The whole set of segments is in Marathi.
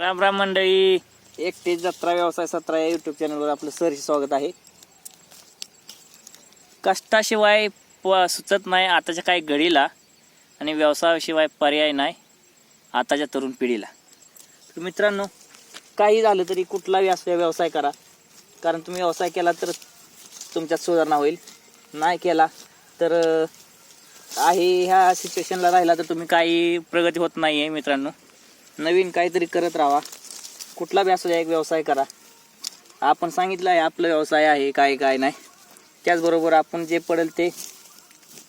राम राम मंडळी. एकटेच जत्रा व्यवसाय सत्रा या युट्यूब चॅनलवर आपलं सहर्ष स्वागत आहे. कष्टाशिवाय प सुचत नाही आताच्या काही घडीला आणि व्यवसायाशिवाय पर्याय नाही आताच्या तरुण पिढीला. तर मित्रांनो काही झालं तरी कुठलाही असू व्यवसाय करा. कारण तुम्ही व्यवसाय केला तर तुमच्यात सुधारणा होईल. नाही केला तर आहे ह्या सिच्युएशनला राहिला तर तुम्ही काही प्रगती होत नाही आहे मित्रांनो. नवीन काहीतरी करत राहा. कुठला बी असू द्या एक व्यवसाय करा. आपण सांगितलं आहे आपला व्यवसाय आहे काय काय नाही. त्याचबरोबर आपण जे पडेल ते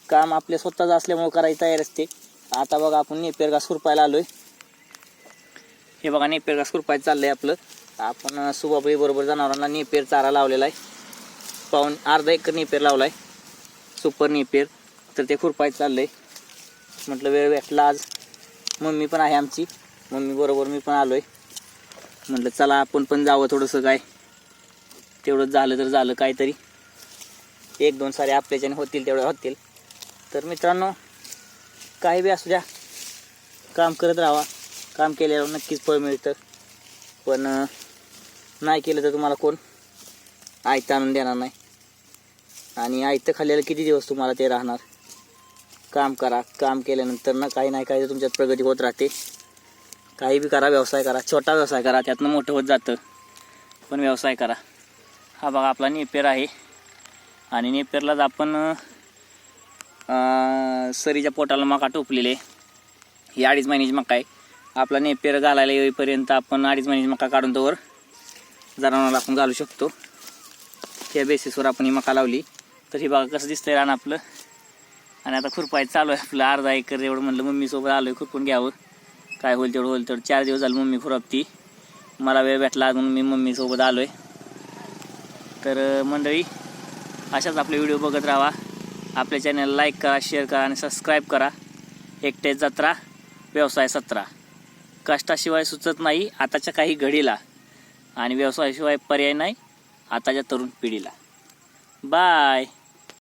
काम आपल्या स्वतःचं असल्यामुळे करायची तयार असते. आता बघा आपण नेपेर घास आलो आहे हे बघा नेपेर घास खुरपायचं चाललं आहे आपलं. आपण सुबाबाईबरोबर जनावरांना नेपेर चारा लावलेला आहे. पाऊन अर्धा एकर नेपेर लावला आहे सुपर नेपेर. तर ते खुरपायचं चाललं आहे म्हटलं वेळ भेटला आज. मम्मी पण आहे आमची. मम्मी बरोबर मी पण आलो आहे म्हटलं चला आपण पण जावं थोडंसं काय. तेवढंच झालं तर झालं काहीतरी. एक दोन सारे आपल्याच्याने होतील तेवढ्या होतील. तर मित्रांनो काही बी असू द्या. काम करत राहा. काम केल्यावर नक्कीच फळ मिळतं. पण नाही केलं तर तुम्हाला कोण? आयतं आणून देणार नाही. आणि आयतं खाल्लेलं किती दिवस तुम्हाला ते राहणार? काम करा. काम केल्यानंतर ना काही नाही काही तुमच्यात प्रगती होत राहते. काही बी करा व्यवसाय करा. छोटा व्यवसाय करा त्यातनं मोठं होत जातं. पण व्यवसाय करा. हा बघा आपला नेपेर आहे. आणि नेपेरलाच आपण सरीच्या पोटाला मका टोपलेले. ही अडीच महिन्याची मका आहे. आपला नेपेर घालायला येईपर्यंत आपण अडीच महिन्याची मका काढून तोवर जनावरांना आपण घालू शकतो. त्या बेसिसवर आपण ही मका लावली. तर ही बघा कसं दिसतंय रान आपलं. आणि आता खुरपायचं चालू आहे आपलं. अर्धा एकर एवढं म्हणलं मम्मीसोबत आलो आहे खुरपून घ्यावं. काय होईल तेवढं होईल तेवढं. चार दिवस झालं मम्मी खुरापती. मला वेळ भेटला म्हणून मी मम्मीसोबत आलो आहे तर मंडळी अशाच आपले व्हिडिओ बघत राहा. आपल्या चॅनलला लाईक करा शेअर करा आणि सबस्क्राईब करा. एकटे जत्रा व्यवसाय सत्रा. कष्टाशिवाय सुचत नाही आताच्या काही घडीला. आणि व्यवसायाशिवाय पर्याय नाही आताच्या तरुण पिढीला. बाय